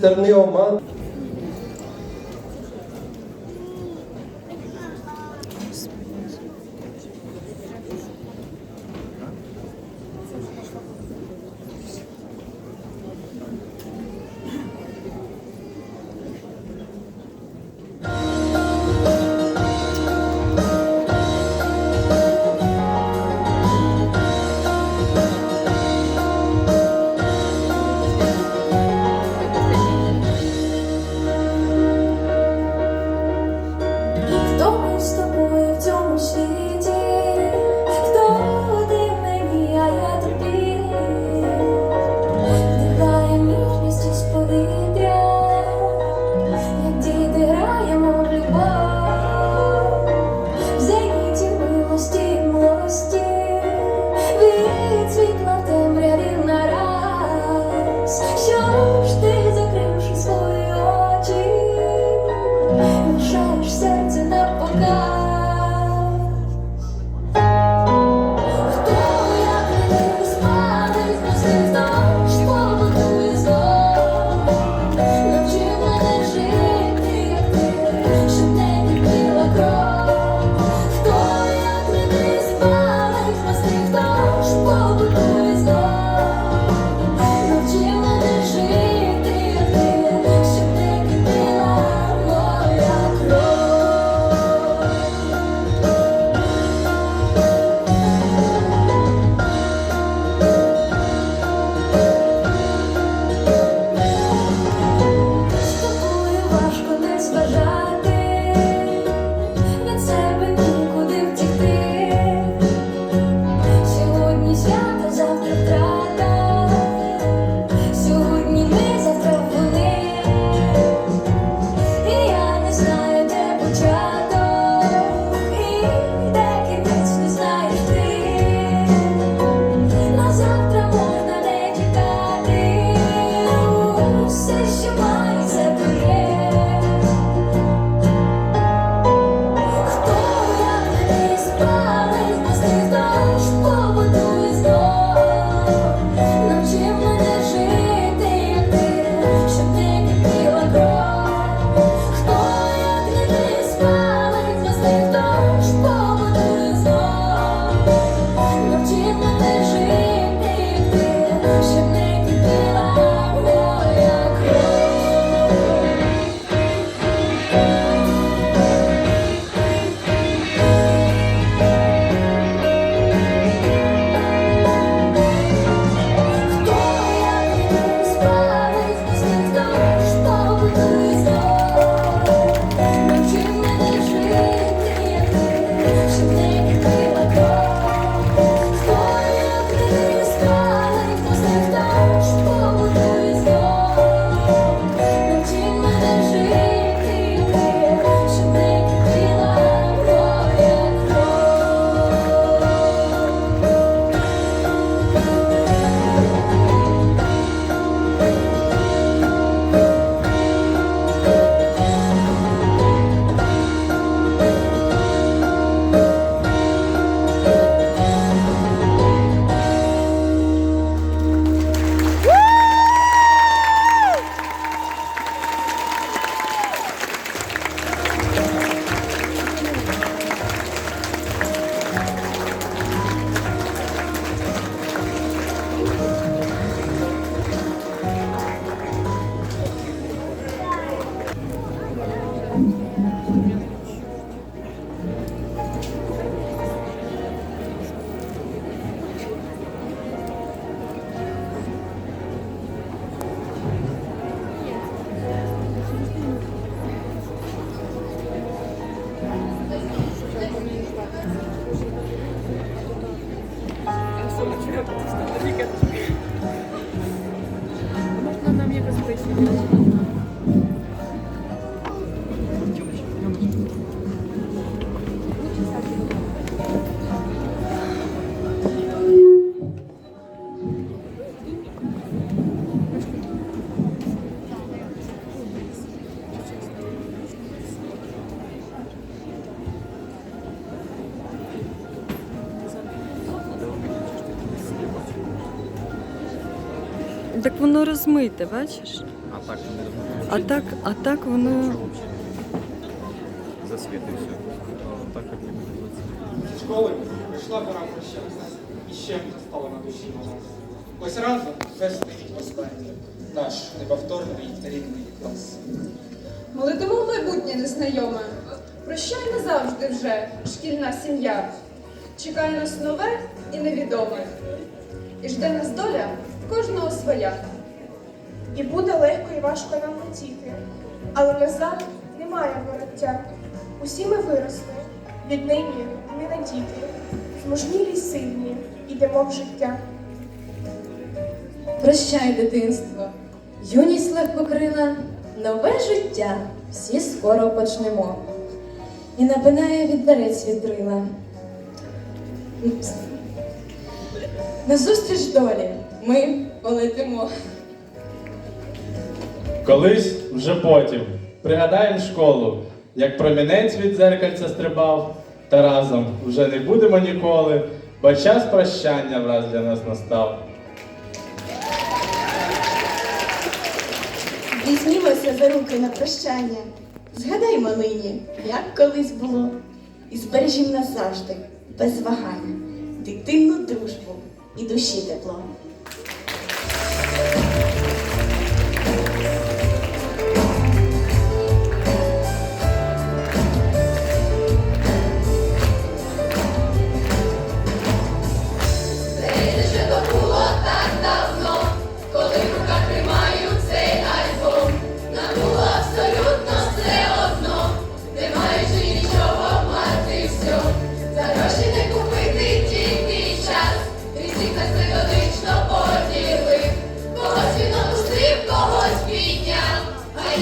turneo man Можна нам якось прийти? Так воно розмите, бачиш? А так не должно А так, а так воно. За свет и все. Так как не называется. Школи прийшла пора прощатися. І ще стало на душі на нас. Ось разом вже стоїть останній наш неповторний рідний клас. Ми летимо в майбутнє незнайоме. Прощай назавжди вже, шкільна сім'я. Чекає нас нове і невідоме. І жде нас доля кожного своя. І буде легко і важко нам летіти, але назад немає вороття. Усі ми виросли, віднині не на діти, зможнілі й сильні, ідемо в життя. Прощай, дитинство, юність легкокрила, нове життя всі скоро почнемо. І напинає від дарець вітрила. Назустріч долі ми полетимо. Колись вже потім пригадаємо школу, як промінець від дзеркальця стрибав, та разом вже не будемо ніколи, бо час прощання враз для нас настав. Візьмімося за руки на прощання. Згадаймо нині, як колись було, і збережім назавжди, без вагання, дитинну дружбу і душі тепло.